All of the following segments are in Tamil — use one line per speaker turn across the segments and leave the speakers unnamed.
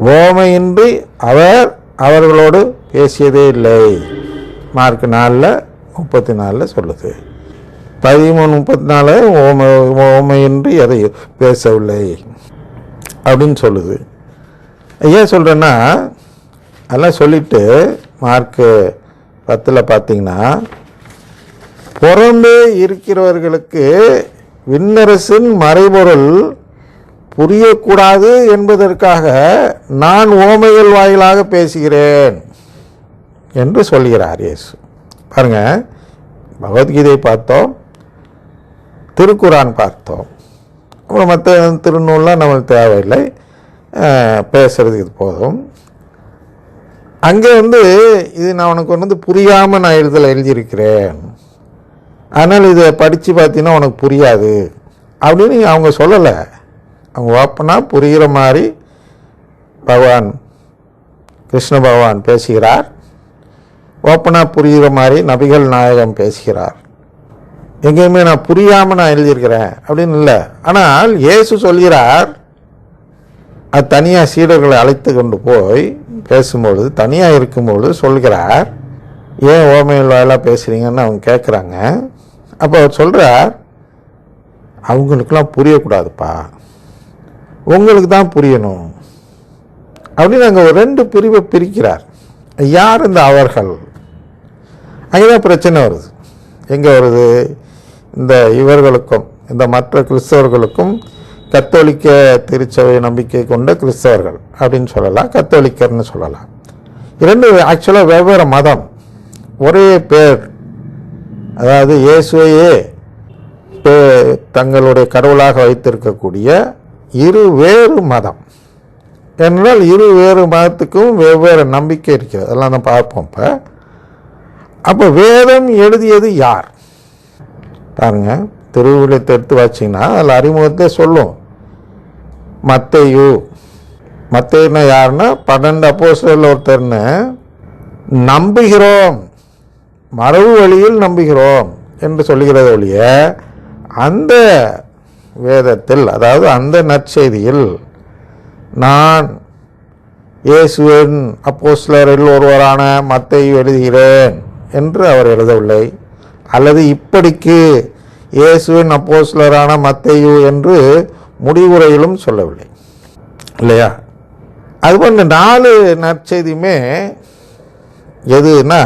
ஓமையின்றி அவர் அவர்களோடு பேசியதே இல்லை. மார்க் நாலில் முப்பத்தி நாலில் சொல்லுது. பதிமூணு முப்பத்தி நாலு ஓமை ஓமையின்றி எதை பேசவில்லை அப்படின்னு சொல்லுது. ஏன் சொல்கிறேன்னா அதெல்லாம் சொல்லிட்டு மார்க்கு பத்தில் பார்த்தீங்கன்னா புறம்பே இருக்கிறவர்களுக்கு விண்ணரசின் மறைபொருள் புரியக்கூடாது என்பதற்காக நான் ஓமைகள் வாயிலாக பேசுகிறேன் என்று சொல்கிறார் இயேசு. பாருங்க பகவத்கீதை பார்த்தோம் திருக்குரான் பார்த்தோம். அப்புறம் மற்ற திருநூல்லாம் நம்மளுக்கு தேவையில்லை. அஹ், பேசுறதுக்கு இது போதும். அங்கே வந்து இது நான் உனக்கு வந்து புரியாமல் நான் எழுதல எழுதியிருக்கிறேன். அதனால் இதை படித்து பார்த்தீங்கன்னா உனக்கு புரியாது. அப்படின்னு அவங்க சொல்லலை. அவங்க ஓப்பனாக புரிகிற மாதிரி பகவான் கிருஷ்ண பகவான் பேசுகிறார். ஓப்பனாக புரிகிற மாதிரி நபிகள் நாயகம் பேசுகிறார். எங்கேயுமே நான் புரியாமல் நான் எழுதியிருக்கிறேன் அப்படின்னு இல்லை. ஆனால் இயேசு சொல்கிறார் அது தனியாக சீடர்களை அழைத்து கொண்டு போய் பேசும்பொழுது தனியாக இருக்கும்பொழுது சொல்கிறார் ஏன் ஓமையில் வாயிலாக பேசுகிறீங்கன்னு அவங்க கேட்குறாங்க. அப்போ அவர் சொல்கிறார் அவங்களுக்கெல்லாம் புரியக்கூடாதுப்பா. உங்களுக்கு தான் புரியணும். அப்படின்னு அங்கே ஒரு ரெண்டு பிரிவை பிரிக்கிறார். யார் இந்த அவர்கள்? அங்கே தான் பிரச்சனை வருது. எங்கே வருது? இந்த இவர்களுக்கும் இந்த மற்ற கிறிஸ்தவர்களுக்கும் கத்தோலிக்க திருச்சபை நம்பிக்கை கொண்ட கிறிஸ்தவர்கள் அப்படின்னு சொல்லலாம். கத்தோலிக்கர்னு சொல்லலாம். இரண்டு ஆக்சுவலாக வெவ்வேறு மதம். ஒரே பேர் அதாவது இயேசுவையே பே- தங்களுடைய கடவுளாக வைத்திருக்கக்கூடிய இரு வேறு மதம். என்றால் இரு வேறு மதத்துக்கும் வெவ்வேறு நம்பிக்கை இருக்குது அதெல்லாம் தான் பார்ப்போம் இப்போ. அப்போ வேதம் எழுதியது யார்? பாருங்க திருவிழத்தை எடுத்து வச்சிங்கன்னா அதில் அறிமுகத்தை சொல்லும். மத்தையு. மத்தையுன்னா யாருன்னா பன்னெண்டு அப்போஸ்டரில் ஒருத்தர்னு நம்புகிறோம். மரபு வழியில் நம்புகிறோம் என்று சொல்லுகிறது ஒழிய அந்த வேதத்தில் அதாவது அந்த நற்செய்தியில் நான் இயேசுவின் அப்போஸ்லரில் ஒருவரான மத்தை எழுதுகிறேன் என்று அவர் எழுதவில்லை. அல்லது இப்படிக்கு இயேசுவின் அப்போஸ்லரான மத்தையு என்று முடிவுரையிலும் சொல்லவில்லை. இல்லையா? அது போன்ற நாலு நற்செய்தியுமே எதுனா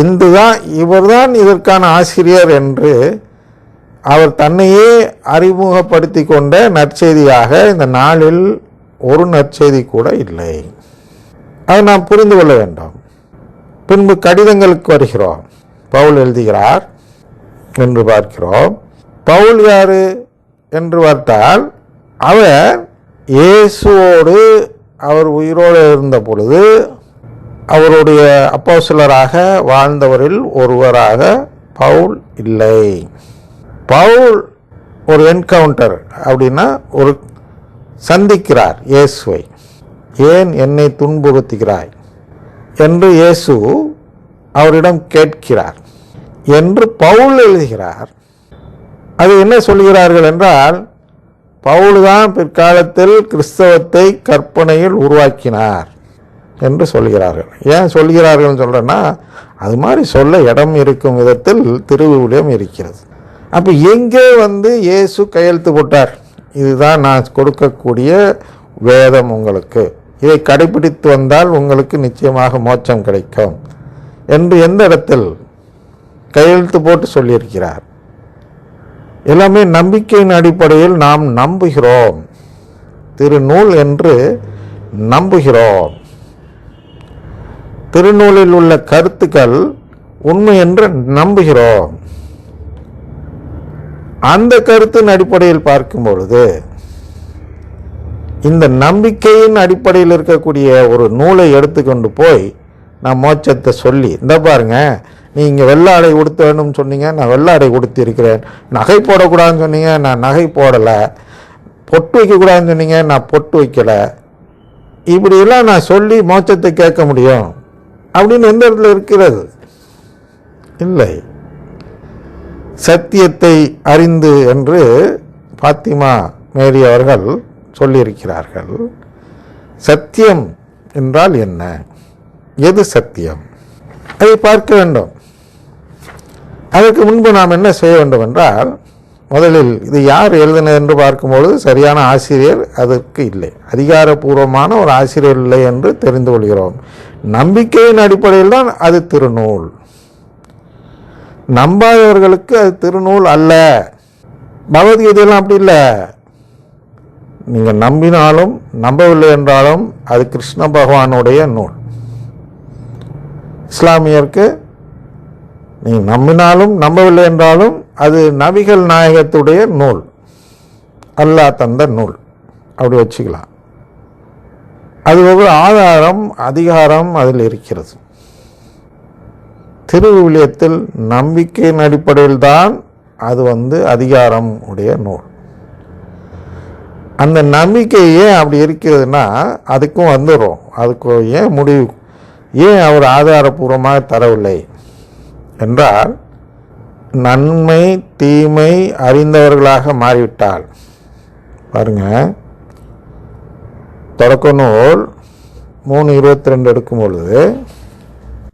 இந்துதான் இவர்தான் இதற்கான ஆசிரியர் என்று அவர் தன்னையே அறிமுகப்படுத்தி கொண்ட நற்செய்தியாக இந்த நாளில் ஒரு நற்செய்தி கூட இல்லை. அதை நாம் புரிந்து கொள்ள வேண்டும். பின்பு கடிதங்களுக்கு வருகிறோம். பவுல் எழுதுகிறார் என்று பார்க்கிறோம். பவுல் யாரு என்று பார்த்தால் அவர் இயேசுவோடு அவர் உயிரோடு இருந்த பொழுது அவருடைய அப்போஸ்தலராக வாழ்ந்தவரில் ஒருவராக பவுல் இல்லை. பவுல் ஒரு என்கவுண்டர் அப்படின்னா ஒரு சந்திக்கிறார் இயேசுவை. ஏன் என்னை துன்புறுத்துகிறாய்? என்று இயேசு அவரிடம் கேட்கிறார். என்று பவுல் எழுதுகிறார். அது என்ன சொல்கிறார்கள் என்றால் பவுல் தான் பிற்காலத்தில் கிறிஸ்தவத்தை கற்பனையில் உருவாக்கினார் என்று சொல்கிறார்கள். ஏன் சொல்கிறார்கள் சொல்கிறேன்னா அது மாதிரி சொல்ல இடம் இருக்கும் விதத்தில் திருவிவிலியம் இருக்கிறது. அப்போ எங்கே வந்து இயேசு கையெழுத்து போட்டார்? இதுதான் நான் கொடுக்கக்கூடிய வேதம் உங்களுக்கு. இதை கடைபிடித்து வந்தால் உங்களுக்கு நிச்சயமாக மோட்சம் கிடைக்கும். என்று எந்த இடத்தில்? கையெழுத்து போட்டு சொல்லியிருக்கிறார். எல்லாமே நம்பிக்கையின் அடிப்படையில் நாம் நம்புகிறோம். திருநூல் என்று நம்புகிறோம். திருநூலில் உள்ள கருத்துக்கள் உண்மை என்று நம்புகிறோம். அந்த கருத்தின் அடிப்படையில் பார்க்கும் பொழுது இந்த நம்பிக்கையின் அடிப்படையில் இருக்கக்கூடிய ஒரு நூலை எடுத்துக்கொண்டு போய் நான் மோட்சத்தை சொல்லி இந்த பாருங்க நீங்கள் வெள்ளாடை உடுத்த வேணும்னு சொன்னீங்க நான் வெள்ளாடை உடுத்திருக்கிறேன் நகை போடக்கூடாதுன்னு சொன்னீங்க நான் நகை போடலை. பொட்டு வைக்கக்கூடாதுன்னு சொன்னீங்க நான் பொட்டு வைக்கலை. இப்படியெல்லாம் நான் சொல்லி மோட்சத்தை கேட்க முடியும் அப்படின்னு எந்த இடத்துல இருக்கிறது? இல்லை. சத்தியத்தை அறிந்து என்று பாத்திமா மேரி அவர்கள் சொல்லியிருக்கிறார்கள். சத்தியம் என்றால் என்ன? எது சத்தியம்? அதை பார்க்க வேண்டும். அதற்கு முன்பு நாம் என்ன செய்ய வேண்டும் என்றால் முதலில் இது யார் எழுதினது என்று பார்க்கும்பொழுது சரியான ஆசிரியர் அதற்கு இல்லை. அதிகாரப்பூர்வமான ஒரு ஆசிரியர் இல்லை என்று தெரிந்து கொள்கிறோம். நம்பிக்கையின் அடிப்படையில் தான் அது திருநூல். நம்பாதவர்களுக்கு அது திருநூல் அல்ல. பகவத்கீதையெல்லாம் அப்படி இல்லை. நீங்கள் நம்பினாலும் நம்பவில்லை என்றாலும் அது கிருஷ்ண பகவானுடைய நூல். இஸ்லாமியருக்கு நீங்கள் நம்பினாலும் நம்பவில்லை என்றாலும் அது நபிகள் நாயகத்துடைய நூல். அல்லாஹ் தந்த நூல். அப்படி வச்சுக்கலாம். அது ஒரு ஆதாரம் அதிகாரம் அதில் இருக்கிறது. திருவிவிலியத்தில் நம்பிக்கையின் அடிப்படையில் தான் அது வந்து அதிகாரம் உடைய நூல். அந்த நம்பிக்கை ஏன் அப்படி இருக்கிறதுனா அதுக்கும் வந்துடும் அதுக்கு ஏன் முடிவு? ஏன் அவர் ஆதாரபூர்வமாக தரவில்லை? என்றால் நன்மை தீமை அறிந்தவர்களாக மாறிவிட்டால். பாருங்க. தொடக்க நூல் மூணு இருபத்தி ரெண்டு எடுக்கும் பொழுது